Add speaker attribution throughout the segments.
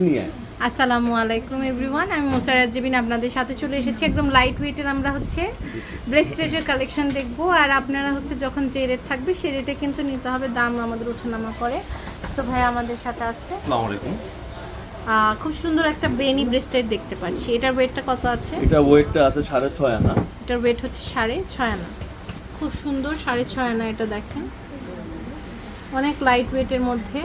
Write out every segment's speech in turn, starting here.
Speaker 1: আসসালামু আলাইকুম এভরিওয়ান আমি মোসারাত জিবিন আপনাদের সাথে চলে এসেছি একদম লাইট ওয়েটের আমরা হচ্ছে ব্রেসলেটের কালেকশন দেখব। আর আপনারা হচ্ছে যখন যে রেট থাকবে সেই রেটে কিন্তু নিতে হবে দাম আমাদের ওঠানামা করে। সো ভাই আমাদের সাথে আছে।
Speaker 2: আসসালামু আলাইকুম।
Speaker 1: খুব সুন্দর একটা বেনি ব্রেসলেট দেখতে পাচ্ছি। এটার ওয়েটটা কত আছে?
Speaker 2: এটা ওয়েটটা আছে সাড়ে ছয় আনা।
Speaker 1: এটার ওয়েট হচ্ছে সাড়ে ছয় আনা। খুব সুন্দর সাড়ে ছয় আনা এটা দেখেন। অনেক লাইট ওয়েটের মধ্যে।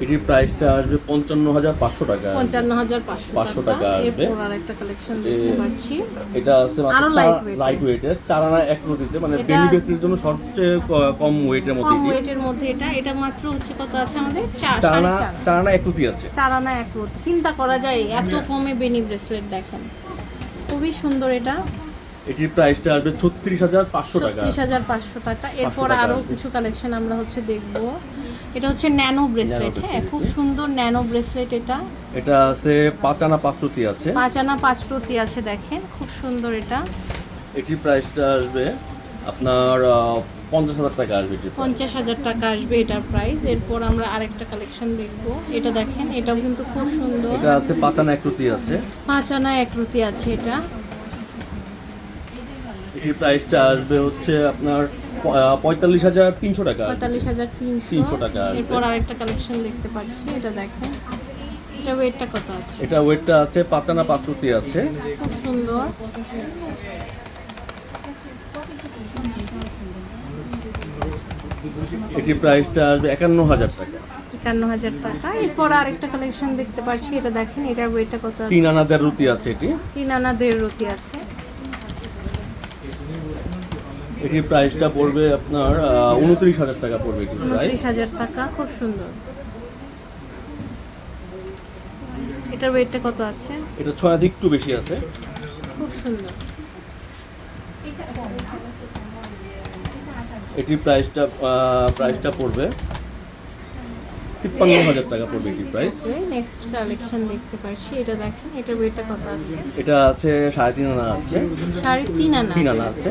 Speaker 2: এটির প্রাইসটা আসবে পঞ্চান্ন হাজার পাঁচশো টাকা।
Speaker 1: পঞ্চান্ন হাজার পাঁচশো
Speaker 2: 500 টাকা আসবে।
Speaker 1: একটা কালেকশন দেখতে পাচ্ছি।
Speaker 2: এটা আছে লাইট ওয়েটের চার আনা এক রতিতে মানে
Speaker 1: এটা-
Speaker 2: বেনি জন্য সবচেয়ে কম ওয়েটের মধ্যে
Speaker 1: কম। ওয়েটের মধ্যে এটা। এটা মাত্র হচ্ছে কত আছে আমাদের? চার
Speaker 2: আনা
Speaker 1: চার।
Speaker 2: আনা এক রতি আছে।
Speaker 1: চার আনা এক রোদ চিন্তা করা যায় এত কমে বেনি ব্রেসলেট দেখেন। খুবই সুন্দর এটা।
Speaker 2: এটির প্রাইসটা আসবে ছত্রিশ হাজার পাঁচশো টাকা।
Speaker 1: ছত্রিশ হাজার পাঁচশো টাকা এরপর আরও কিছু কালেকশন আমরা হচ্ছে দেখব। এটা হচ্ছে ন্যানো ব্রেসলেট হ্যাঁ খুব সুন্দর ন্যানো ব্রেসলেট এটা।
Speaker 2: এটা আছে পাঁচ আনা পাঁচ রতি আছে।
Speaker 1: পাঁচ আনা পাঁচ রতি আছে দেখেন খুব সুন্দর এটা।
Speaker 2: এটি প্রাইসটা আসবে আপনার পঞ্চাশ হাজার টাকা আসবে।
Speaker 1: পঞ্চাশ হাজার টাকা আসবে এটার প্রাইস এরপর আমরা আরেকটা কালেকশন দেখব। এটা দেখেন এটাও কিন্তু খুব সুন্দর।
Speaker 2: এটা আছে পাঁচ আনা এক রতি আছে।
Speaker 1: পাঁচ আনা এক আছে এটা।
Speaker 2: এটির প্রাইসটা আসবে হচ্ছে আপনার পঁয়তাল্লিশ হাজার তিনশো টাকা।
Speaker 1: পঁয়তাল্লিশ হাজার তিনশো।
Speaker 2: টাকা
Speaker 1: এরপর আরেকটা কালেকশন দেখতে পাচ্ছি এটা দেখেন। এটা ওয়েটটা কত আছে?
Speaker 2: এটা ওয়েটটা আছে পাঁচ আনা পাঁচ আছে।
Speaker 1: খুব সুন্দর।
Speaker 2: এটির প্রাইসটা আসবে একান্ন হাজার টাকা।
Speaker 1: একান্ন হাজার টাকা। এরপর আরেকটা কালেকশন দেখতে পাচ্ছি এটা দেখেন এটার ওয়েটটা কত আছে?
Speaker 2: তিন আনা দেড় রুটি আছে এটি।
Speaker 1: তিন আনা দেড় রুটি আছে।
Speaker 2: এটির প্রাইসটা পড়বে আপনার উনত্রিশ হাজার টাকা পড়বে এটির প্রাইস
Speaker 1: উনত্রিশ হাজার টাকা খুব সুন্দর। এটার ওয়েটটা কত আছে?
Speaker 2: এটা ছয় আনা একটু বেশি আছে।
Speaker 1: খুব সুন্দর।
Speaker 2: এটির প্রাইসটা প্রাইসটা পড়বে। তিপ্পান্ন হাজার টাকা পড়বে এটির প্রাইস
Speaker 1: নেক্সট কালেকশন দেখতে পাচ্ছি। এটা দেখেন এটার ওয়েটটা কত আছে?
Speaker 2: এটা আছে সাড়ে তিন আনা আছে।
Speaker 1: সাড়ে তিন আনা
Speaker 2: তিন আনা আছে।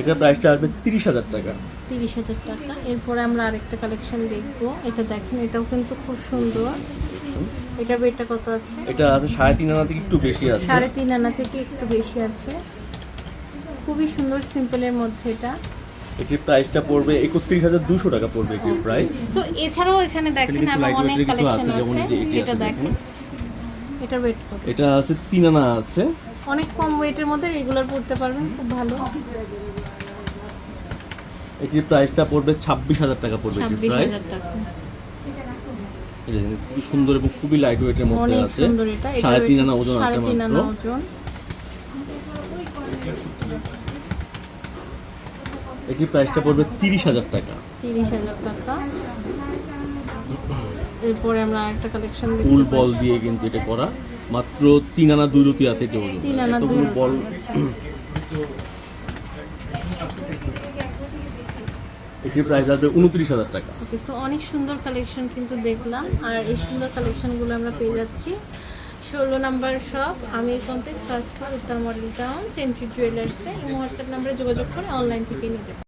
Speaker 2: এটার প্রাইসটা আসবে তিরিশ হাজার টাকা।
Speaker 1: তিরিশ হাজার টাকা। এরপরে আমরা আরেকটা কালেকশন দেখব। এটা দেখেন এটাও কিন্তু খুব সুন্দর। এটার ওয়েটটা কত আছে?
Speaker 2: এটা আছে সাড়ে তিন আনা থেকে একটু বেশি আছে।
Speaker 1: সাড়ে তিন আনা থেকে একটু বেশি আছে। খুবই সুন্দর সিম্পলের মধ্যে এটা।
Speaker 2: এটির প্রাইসটা পড়বে একত্রিশ হাজার দুশো টাকা পড়বে এটির প্রাইস
Speaker 1: তো এছাড়াও এখানে দেখেন
Speaker 2: আরও
Speaker 1: অনেক কালেকশন
Speaker 2: আছে, এটি
Speaker 1: এটা দেখেন। এটার ওয়েট কত?
Speaker 2: এটা আছে তিন আনা আছে।
Speaker 1: অনেক কম ওয়েটের মধ্যে রেগুলার পড়তে পারবেন খুব ভালো।
Speaker 2: এটির প্রাইসটা পড়বে ছাব্বিশ হাজার টাকা পড়বে এটির প্রাইস খুবই সুন্দর এবং খুবই লাইট ওয়েটের মধ্যে আছে।
Speaker 1: এটা।
Speaker 2: সাড়ে তিন আনা ওজন আছে মাত্র। এটির প্রাইসটা পড়বে তিরিশ হাজার টাকা।
Speaker 1: তিরিশ হাজার টাকা। এরপরে আমরা একটা কালেকশন
Speaker 2: ফুল বল দিয়ে কিন্তু এটা করা। মাত্র তিন আনা দুই রুটি আছে এটা ওজন।
Speaker 1: তিন আনা দুই
Speaker 2: বল এটির প্রাইস আসবে উনত্রিশ হাজার টাকা।
Speaker 1: সো অনেক সুন্দর কালেকশন কিন্তু দেখলাম। আর এই সুন্দর কালেকশনগুলো আমরা পেয়ে যাচ্ছি। ষোলো number shop Amir complex first floor উত্তর মডেল টাউন সেন্ট্রি জুয়েলার্সে হোয়াটসঅ্যাপ নাম্বারে যোগাযোগ করে অনলাইন থেকে নিতে।